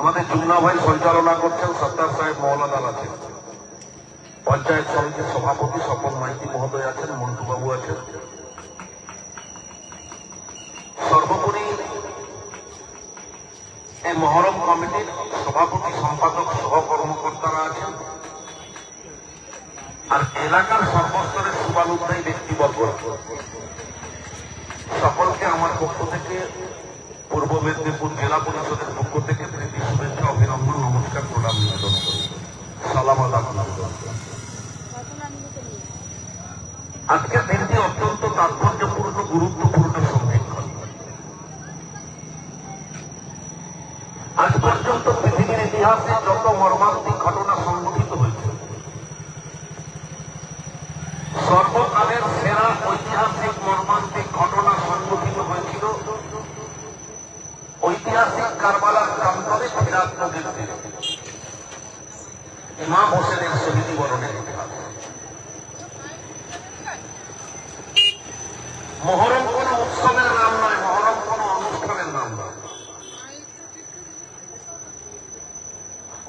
আমাদের জুমনা ভাই সঞ্চালনা করছেন সত্তার সাহেব মৌলাদার আছেন পঞ্চায়েত সমিতির সভাপতি স্বপন মাইতি মহোদয় আছেন মন্টু বাবু আছেন। সর্বোপরি এই মহরম কমিটির সভাপতি, সম্পাদক সহ কর্মকর্তারা আছেন। আর এলাকার সর্বস্তরের শুভানুধ্যায়ী ব্যক্তিবর্গ সকলকে আমার পক্ষ থেকে পূর্ব মেদিনীপুর জেলা পরিষদের পক্ষ থেকে প্রীতি শুভেচ্ছা, অভিনন্দন, নমস্কার, প্রণাম, নিবেদন করি। সালাম আলাইকুম। আজকের দিনটি অত্যন্ত তাৎপর্যপূর্ণ, গুরুত্বপূর্ণ সংরক্ষণ আজ পর্যন্ত পৃথিবীর ইতিহাসে যত মর্মান্তিক ঘটনা সংঘটিত হয়েছে, সর্বকালের সেরা ঐতিহাসিক মর্মান্তিক ঘটনা সংঘটিত হয়েছিল ঐতিহাসিক কারবালার প্রান্তরে নদীর তীরে। ইমাম হোসেনের বরণের মহরম কোন উৎসবের নাম নয়, মহরম কোন অনুষ্ঠানের নাম নয়।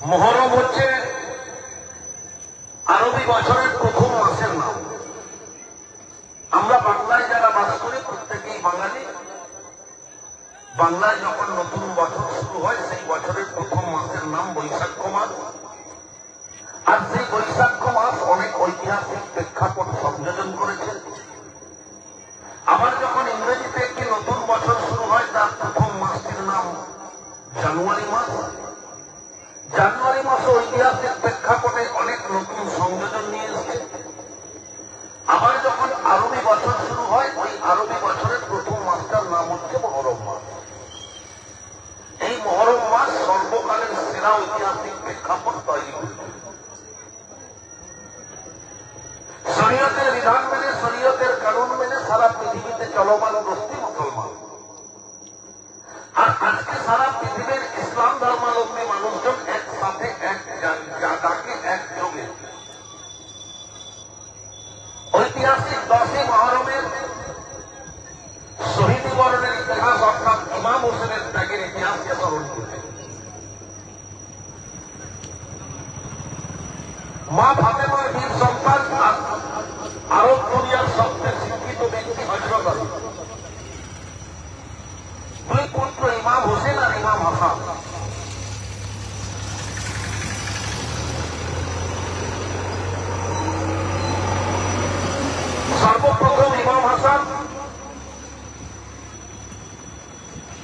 মহরম হচ্ছে আরবি বছরের শরীয়তের বিধান মেনে, শরীয়তের কানুন মেনে সারা পৃথিবীতে চলমান গোষ্ঠী মুসলমান। আর আজকে সারা পৃথিবীর ইসলাম ধর্মাবলম্বী মানুষজন একসাথে, এক জায়গাকে একযোগে। ঐতিহাসিক দশই মহরমের শহীদ বরণের ইতিহাস অর্থাৎ ইমাম হোসেনের ত্যাগের ইতিহাসকে স্মরণ করছে মা ফাতেমার বীর সন্তান আরব দুনিয়ার সবচেয়ে শিক্ষিত ব্যক্তি হজরত আলী দুই পুত্র ইমাম হোসেন আর ইমাম হাসান সর্বপ্রথম ইমাম হাসান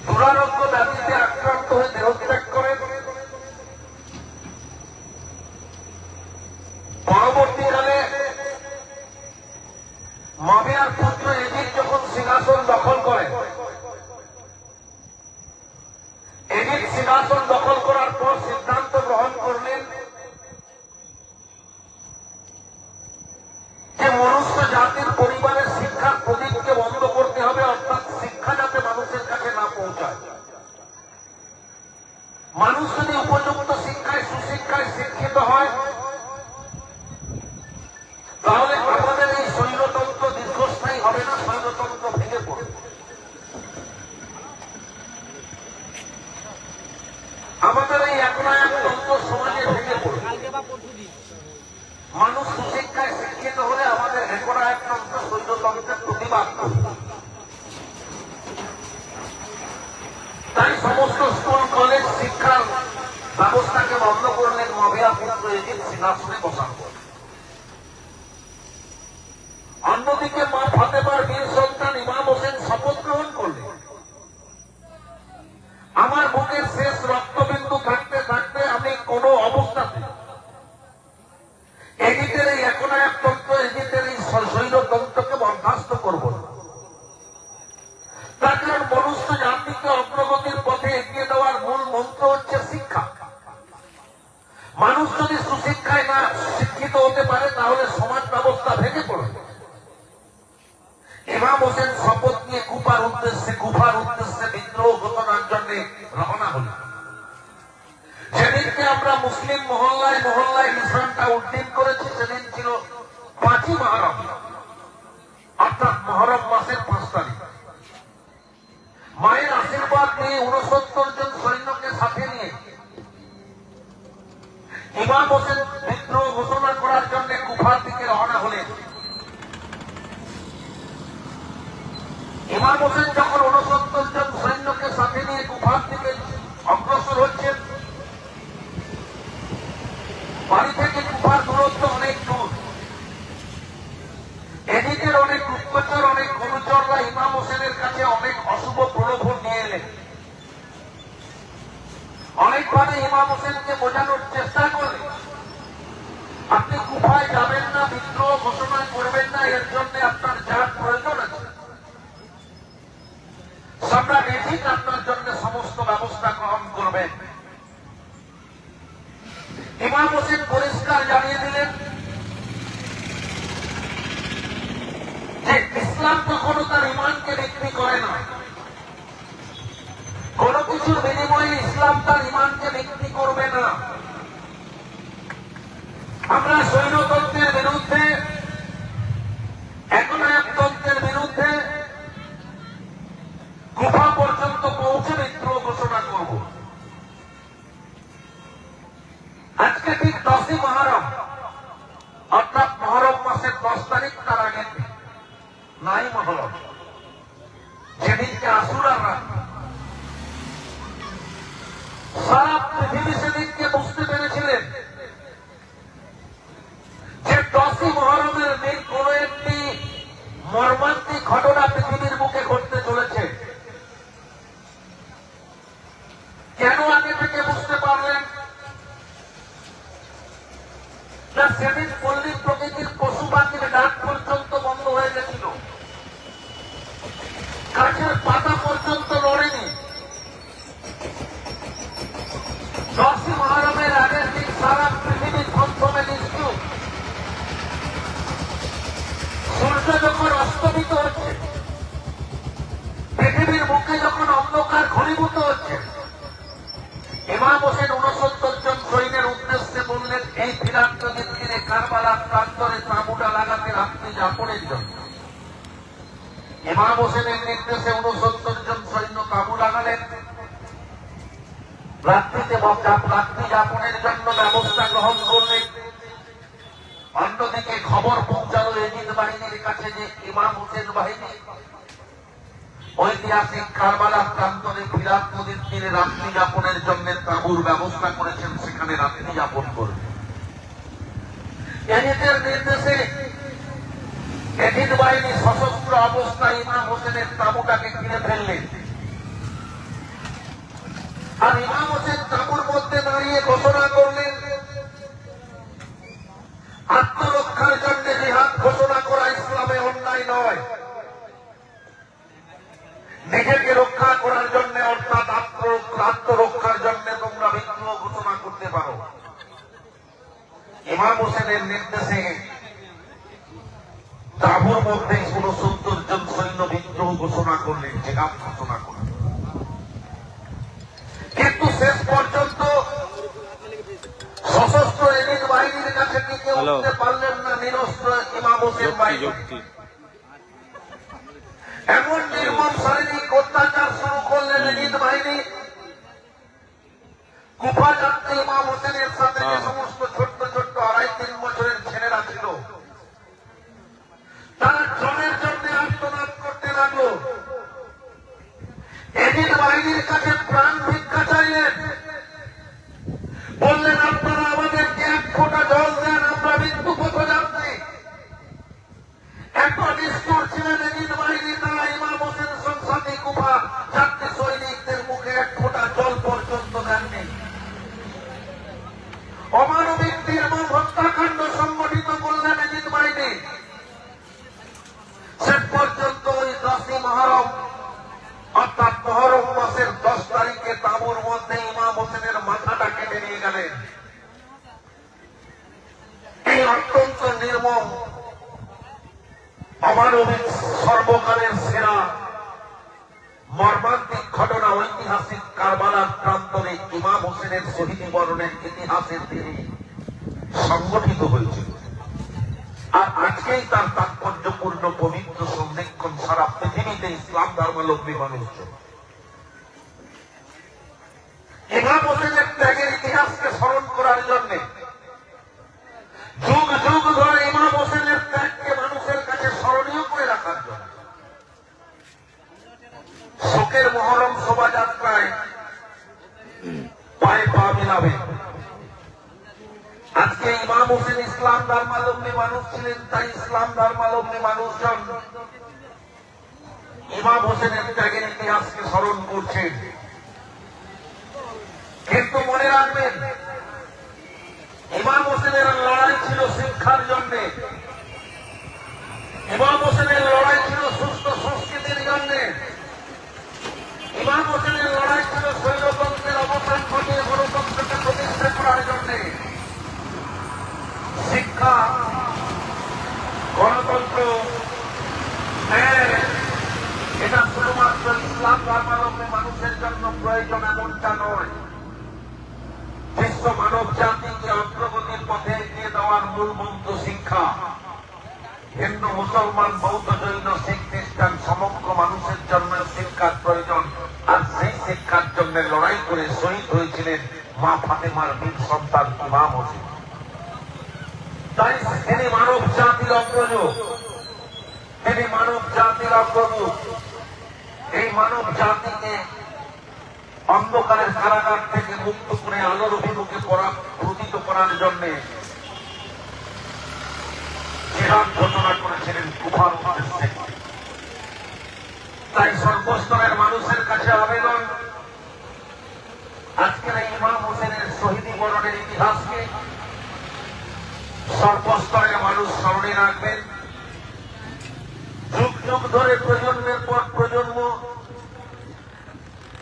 দুরারোগ্য ব্যাধিতে আক্রান্ত হয়ে দেহত্যাগ করেন পরবর্তীকালে মাবিয়ার পুত্র এজিদ যখন সিংহাসন দখল করেন এজিদ সিংহাসন দখল করার পর সিদ্ধান্ত গ্রহণ করলেন যে মনুষ্য জাতির পরিবারের শিক্ষার প্রদীপকে বন্ধ করতে হবে অর্থাৎ শিক্ষা যাতে মানুষের কাছে না পৌঁছায় মানুষ যদি উপযুক্ত শিক্ষায় সুশিক্ষায় শিক্ষিত হয় তাহলে আমাদের এই শৈলতন্ত্র দীর্ঘস্থায়ী হবে না শৈলতন্ত্র ভেঙে পড়বে আমাদের এই এক না এক তন্ত্র সমাজে ভেঙে পড়বে মানুষ সুশিক্ষায় শিক্ষিত হলে আমাদের একরা একমাত্র সৈন্য শৈলতন্ত্রের প্রতিবাদ। তাই সমস্ত স্কুল, কলেজ, শিক্ষার ব্যবস্থাকে বন্ধ করলেন মহিলা পুত্র এদিন সিংহাসনে বসান। ব্যবস্থা ভেঙে পড়বে ইমাম হোসেন শপথ নিয়ে কুপার উদ্দেশ্যে কুফার উদ্দেশ্যে বিদ্রোহ ঘটনার জন্য রওনা হল যেদিনকে আমরা মুসলিম মহল্লায় মহল্লায় মিশনটা উদ্দিন করেছি, সেদিন ছিল পাঁচই মহরম। অর্থাৎ মহরম মাসের পাঁচ তারিখ। মায়ের আশীর্বাদ নিয়ে উনসত্তর জন সৈন্যকে সাথে নিয়ে ইমাম হোসেন ঘোষণা করার জন্য কুফার দিকে রওনা হলেন। ইমাম হোসেন যখন উনসত্তর জন সৈন্যকে সাথে নিয়ে কুফার দিকে অগ্রসর হচ্ছেন। বাড়ি থেকে কুফার দূরত্ব অনেক দূর। এদিকের অনেক গুপ্তচর, অনেক গুরুচররা ইমাম হোসেনের কাছে অনেক অশুভ প্রলোভন নিয়ে এলেন। অনেকভাবে ইমাম হোসেনকে বোঝানোর চেষ্টা করলেন। আপনি কুফায় যাবেন না, বিদ্রোহ ঘোষণা করবেন না, এর জন্য আপনার যার প্রয়োজন আছে। সম্রাট এজিদ আপনার জন্য সমস্ত ব্যবস্থা গ্রহণ করবেন ইমাম হোসেন পরিষ্কার জানিয়ে দিলেন যে ইসলাম কখনো তার ইমানকে বিক্রি করে না। কোন কিছুর বিনিময়ে ইসলাম তার ইমানকে বিক্রি করবে না। আমরা সৈন্যতন্ত্রের বিরুদ্ধে একনায়কতন্ত্রের বিরুদ্ধে গুফা পর্যন্ত পৌঁছে বিদ্রোহ ঘোষণা করব। আজকে ঠিক ঘনীভূত হচ্ছে ইমাম হোসেন উনসত্তর জন সৈন্যের উদ্দেশ্যে বললেন, এই ফিরান্ত তীরে কারবালার প্রান্তরে তাঁবুটা লাগাতে রাত্রি যাপনের জন্য ইমাম হোসেনের নির্দেশে উনসত্তর জন সৈন্য তাঁবু লাগালেন। রাত্রিতে রাত্রি যাপনের জন্য ব্যবস্থা গ্রহণ করলেন। অন্যদিকে খবর পৌঁছালো এজিদ বাহিনীর কাছে যে ইমাম হোসেন বাহিনী ঐতিহাসিক প্রান্তরে ফিরাত নদীর তীরে রাত্রি যাপনের জন্য তাঁবুর ব্যবস্থা করেছেন সেখানে রাত্রি যাপন করবে নির্দেশে এজিদ বাহিনী সশস্ত্র অবস্থায় ইমাম হোসেনের তাঁবুটাকে ঘিরে ফেললেন আর ইমাম হোসেন তাঁবুর মধ্যে দাঁড়িয়ে ঘোষণা করলেন মধ্যে উনসত্তর জন সৈন্য বিদ্রোহ ঘোষণা করলেন জেহাদ ঘোষণা করলেন। কিন্তু শেষ পর্যন্ত সশস্ত্র এলিট বাহিনীর কাছে টিকে উঠতে পারলেন না নিরস্ত্র ইমাম হোসেন বাহিনী এমন নির্মম শারীরিক অত্যাচার শুরু করলেন এলিট বাহিনী। কুফা যাত্রী ইমাম হোসেনের সাথে যে হ্যাঁ। সমস্ত অমানবিক সর্বকালের সেরা মর্মান্তিক ঘটনা ঐতিহাসিক কারবালার প্রান্তরে ইমাম হোসেনের শহীদ বরণের ইতিহাসের দিনে সংগঠিত হয়েছিল। আর আজকেই তার তাৎপর্যপূর্ণ পবিত্র সংরক্ষণ সারা পৃথিবীতে ইসলাম ধর্মাবলম্বী মানুষ ইমাম হোসেনের ত্যাগের ইতিহাসকে স্মরণ করার জন্য করছেন কিন্তু মনে রাখবেন, ইমাম হোসেনের লড়াই ছিল শিক্ষার জন্য। ইমাম হোসেনের লড়াই ছিল সুস্থ সংস্কৃতির জন্য। ইমাম হোসেনের লড়াই ছিল শৈলতন্ত্রের অবসান ঘটিয়ে গণতন্ত্রকে প্রতিষ্ঠা করার জন্য। শিক্ষা, গণতন্ত্র এটা শুধুমাত্র ইসলাম জন্য প্রয়োজন এমনটা নয়। বিশ্ব মানব জাতিকে অগ্রগতির পথে এগিয়ে দেওয়ার মূল মন্ত্র শিক্ষা, হিন্দু, মুসলমান, বৌদ্ধ, জৈন, শিখ, খ্রিস্টান, সমগ্র মানুষের জন্য শিক্ষার প্রয়োজন। আর সেই শিক্ষার জন্য লড়াই করে শহীদ হয়েছিলেন মা ফাতেমার বীর সন্তান ইমাম হোসেন। তাই তিনি মানব জাতির অগ্রজ। তিনি মানব জাতির অগ্রজ। এই মানব জাতিকে অন্ধকারের কারাগার থেকে মুক্ত করে আলোর অভিমুখে প্রতীত করার জন্য জিহাদ ঘোষণা করেছিলেন কুফার উদ্দেশ্যে। তাই সর্বস্তরের মানুষের কাছে আবেদন, আজকের এই ইমাম হোসেনের শহীদী বরণের ইতিহাসকে সর্বস্তরের মানুষ স্মরণে রাখবেন। যুগ যুগ ধরে প্রজন্মের পর প্রজন্ম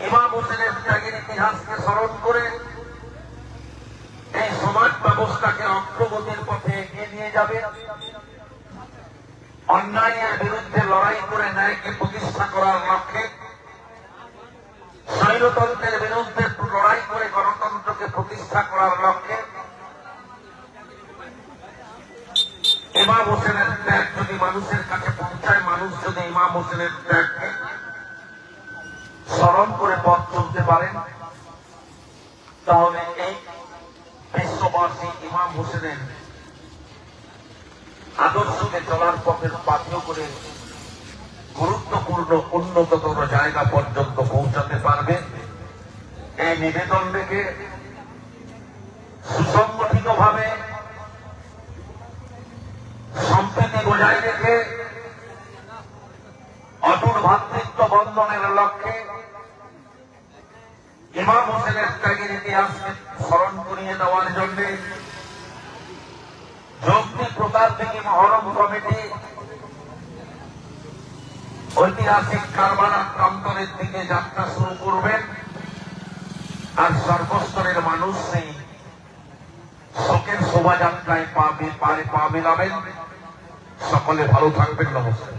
ইমাম হোসেনের ত্যাগের ইতিহাসকে স্মরণ করে এই সমাজ ব্যবস্থাকে অগ্রগতির পথে এগিয়ে নিয়ে যাবে। অন্যায়ের বিরুদ্ধে লড়াই করে ন্যায়কে প্রতিষ্ঠা করার লক্ষ্যে স্বৈরতন্ত্রের বিরুদ্ধে লড়াই করে গণতন্ত্রকে প্রতিষ্ঠা করার লক্ষ্যে ইমাম হোসেনের ত্যাগ যদি মানুষের কাছে পৌঁছায়, মানুষ যদি ইমাম হোসেনের ত্যাগকে স্মরণ করে পথ চলতে পারেন। তাহলে এই বিশ্ববাসী ইমাম হোসেনের আদর্শকে চলার পথের বাধ্য করে গুরুত্বপূর্ণ উন্নততর জায়গা পর্যন্ত পৌঁছাতে পারবে। এই নিবেদন রেখে সুসংগঠিত ভাবে সম্প্রীতি বজায় রেখে অটুট ভাতৃত্ব বন্ধনের লক্ষ্যে ইমাম হোসেনের ত্যাগের ইতিহাসকে স্মরণ করিয়ে দেওয়ার জন্য জগতি প্রকার থেকে মহরম কমিটি ঐতিহাসিক কারবালা প্রান্তরের দিকে যাত্রা শুরু করবেন আর সর্বস্তরের মানুষ সেই শোকের শোভাযাত্রায় পা পারে পা মেলাবেন সকলে ভালো থাকবেন নমস্কার